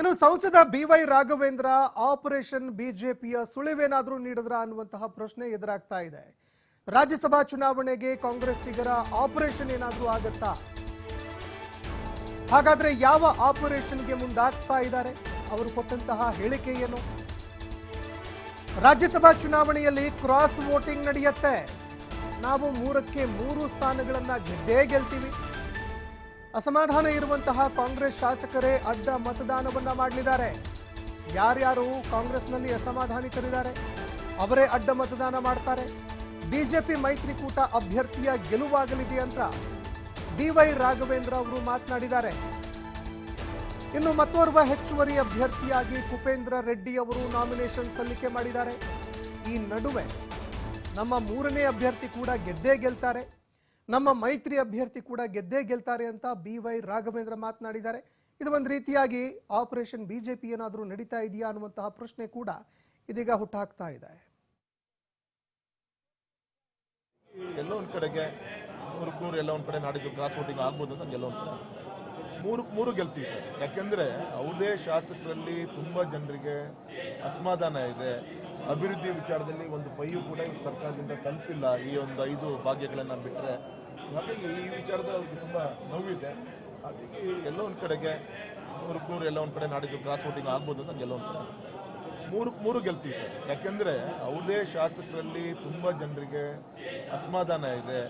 ಇನ್ನು ಸಂಸದ B Y Raghavendra operation ಬಿಜೆಪಿಯ ಸುಳಿವೇನಾದರೂ ನೀಡಿದ್ರ ಅನ್ನುವಂತಹ ಪ್ರಶ್ನೆ ಎದುರಾಗ್ತಾ ಇದೆ. ರಾಜ್ಯಸಭಾ ಚುನಾವಣೆಗೆ ಕಾಂಗ್ರೆಸ್ಸಿಗರ ಆಪರೇಷನ್ ಏನಾದರೂ ಆಗತ್ತಾ? ಹಾಗಾದ್ರೆ ಯಾವ ಆಪರೇಷನ್ಗೆ ಮುಂದಾಗ್ತಾ ಇದ್ದಾರೆ? ಅವರು ಕೊಟ್ಟಂತಹ ಹೇಳಿಕೆ ಏನು? ರಾಜ್ಯಸಭಾ ಚುನಾವಣೆಯಲ್ಲಿ ಕ್ರಾಸ್ ವೋಟಿಂಗ್ ನಡೆಯುತ್ತೆ. ನಾವು ಮೂರಕ್ಕೆ ಮೂರು ಸ್ಥಾನಗಳನ್ನ ಗೆದ್ದೇ ಗೆಲ್ತೀವಿ. ಅಸಮಾಧಾನ ಇರುವಂತಹ ಕಾಂಗ್ರೆಸ್ ಶಾಸಕರೇ ಅಡ್ಡ ಮತದಾನವನ್ನ ಮಾಡಲಿದ್ದಾರೆ. ಯಾರ್ಯಾರು ಕಾಂಗ್ರೆಸ್ನಲ್ಲಿ ಅಸಮಾಧಾನಿತರಿದ್ದಾರೆ? ಅವರೇ ಅಡ್ಡ ಮತದಾನ ಮಾಡ್ತಾರೆ. ಬಿಜೆಪಿ ಮೈತ್ರಿಕೂಟ ಅಭ್ಯರ್ಥಿಯ ಗೆಲುವಾಗಲಿದೆ ಅಂತ ಡಿ ವೈ ರಾಘವೇಂದ್ರ ಅವರು ಮಾತನಾಡಿದ್ದಾರೆ. ಇನ್ನು ಮತ್ತೋರ್ವ ಹೆಚ್ಚುವರಿ ಅಭ್ಯರ್ಥಿಯಾಗಿ ಕುಪೇಂದ್ರ ರೆಡ್ಡಿ ಅವರು ನಾಮಿನೇಷನ್ ಸಲ್ಲಿಕೆ ಮಾಡಿದ್ದಾರೆ. ಈ ನಡುವೆ ನಮ್ಮ ಮೂರನೇ ಅಭ್ಯರ್ಥಿ ಕೂಡ ಗೆದ್ದೇ ಗೆಲ್ತಾರೆ. ನಮ್ಮ ಮೈತ್ರಿ ಅಭ್ಯರ್ಥಿ ಕೂಡ ಗೆದ್ದೇ ಗೆಲ್ತಾರೆ ಅಂತ ಬಿ ವೈ ರಾಘವೇಂದ್ರ ಮಾತನಾಡಿದ್ದಾರೆ. ಇದು ಒಂದು ರೀತಿಯಾಗಿ ಆಪರೇಷನ್ ಬಿಜೆಪಿ ಏನಾದರೂ ನಡೀತಾ ಇದೆಯಾ ಅನ್ನುವಂತಹ ಪ್ರಶ್ನೆ ಕೂಡ ಇದೀಗ ಹುಟ್ಟಾಕ್ತಾ ಇದೆ. ಎಲ್ಲ ಒಂದು ಕಡೆಗೆ ನೂರಕ್ಕೆ ನೂರು ಎಲ್ಲ ಒಂದು ಕಡೆ ನಾಡಿದ್ದು ಕ್ರಾಸ್ ವೋಟಿಂಗ್ ಆಗ್ಬೋದು ಅಂತ ಎಲ್ಲ ಒಂದು ಮೂರಕ್ಕೆ ಮೂರು ಗೆಲ್ತೀವಿ ಸರ್. ಯಾಕೆಂದರೆ ಅವ್ರದೇ ಶಾಸಕರಲ್ಲಿ ತುಂಬ ಜನರಿಗೆ ಅಸಮಾಧಾನ ಇದೆ. ಅಭಿವೃದ್ಧಿ ವಿಚಾರದಲ್ಲಿ ಒಂದು ಪೈಯು ಕೂಡ ಸರ್ಕಾರದಿಂದ ತಲುಪಿಲ್ಲ. ಈ ಒಂದು ಐದು ಭಾಗ್ಯಗಳನ್ನು ಬಿಟ್ಟರೆ ಹಾಗಾಗಿ ಈ ವಿಚಾರದಲ್ಲಿ ಅವ್ರಿಗೆ ತುಂಬ ನೋವಿದೆ. ಹಾಗಾಗಿ ಎಲ್ಲೋ ಒಂದು ಕಡೆಗೆ ನೂರಕ್ಕೆ ನೂರು ಎಲ್ಲ ಒಂದು ಕಡೆ ನಾಡಿದ್ದು ಕ್ರಾಸ್ ವೋಟಿಂಗ್ ಆಗ್ಬೋದು ಅಂತ ಎಲ್ಲೋ ಒಂದು ಕಡೆ ಮೂರಕ್ಕೆ ಮೂರು ಗೆಲ್ತೀವಿ ಸರ್. ಯಾಕೆಂದರೆ ಅವ್ರದೇ ಶಾಸಕರಲ್ಲಿ ತುಂಬ ಜನರಿಗೆ ಅಸಮಾಧಾನ ಇದೆ.